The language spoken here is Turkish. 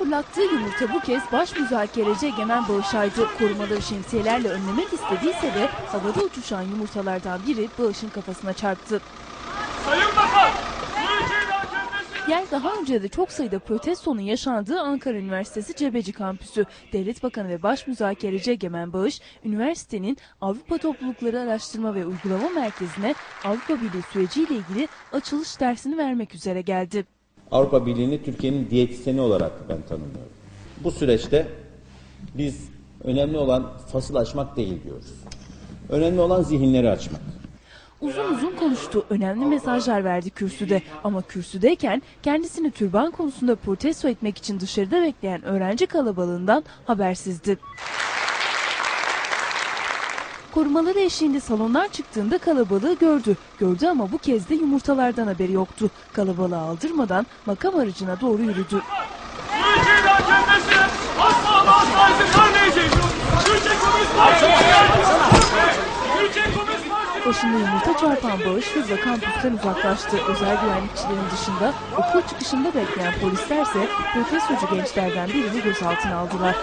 Attığı yumurta bu kez baş müzakereci Egemen Bağışay'dı. Korumaları şemsiyelerle önlemek istediyse de havada uçuşan yumurtalardan biri Bağış'ın kafasına çarptı. Sayın Bakan, Yer daha önce de çok sayıda protestonun yaşandığı Ankara Üniversitesi Cebeci Kampüsü. Devlet Bakanı ve Baş Müzakereci Egemen Bağış, üniversitenin Avrupa Toplulukları Araştırma ve Uygulama Merkezi'ne Avrupa Birliği süreciyle ilgili açılış dersini vermek üzere geldi. Avrupa Birliği'ni Türkiye'nin diyetisyeni olarak ben tanımlıyorum. Bu süreçte biz önemli olan fasıl açmak değil diyoruz. Önemli olan zihinleri açmak. Uzun uzun konuştu, önemli mesajlar verdi kürsüde. Ama kürsüdeyken kendisini türban konusunda protesto etmek için dışarıda bekleyen öğrenci kalabalığından habersizdi. Korumaları eşliğinde salondan çıktığında kalabalığı gördü. Gördü ama bu kez de yumurtalardan haberi yoktu. Kalabalığı aldırmadan makam aracına doğru yürüdü. Başında yumurta çarpan bağış hızla kampüsten uzaklaştı. Özel güvenlikçilerin dışında okul çıkışında bekleyen polislerse protestocu gençlerden birini gözaltına aldılar.